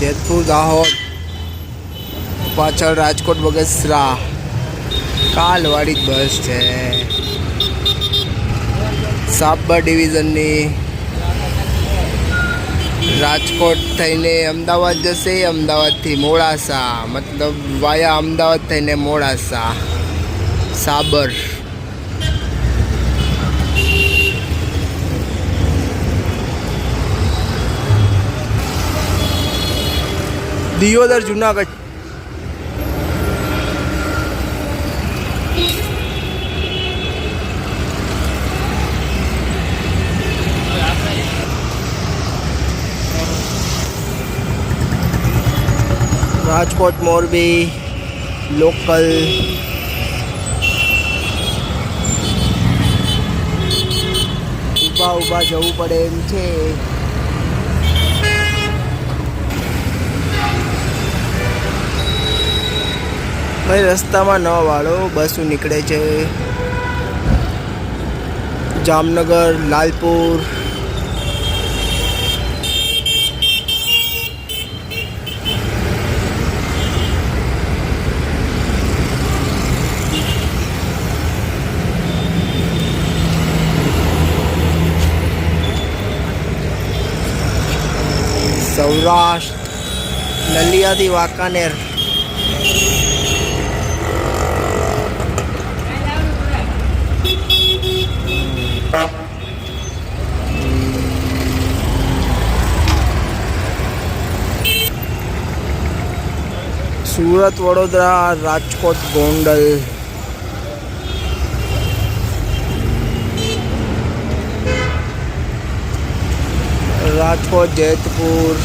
જેતપુર દાહોદ, પાછળ રાજકોટ બગસરા કાલવાળી જ બસ છે. સાબર ડિવિઝનની રાજકોટ થઈને અમદાવાદ જશે, અમદાવાદથી મોડાસા, મતલબ વાયા અમદાવાદ થઈને મોડાસા, સાબર. દિયોદર જુનાગઢ. રાજકોટ મોરબી લોકલ. ઊભા ઊભા જવું પડે એમ છે. ભાઈ રસ્તામાં ન વાળો બસો નીકળે છે. જામનગર લાલપુર. સૌરાષ્ટ્ર નલિયાથી વાંકાનેર. સુરત વડોદરા રાજકોટ ગોંડલ. રાજકોટ જેતપુર.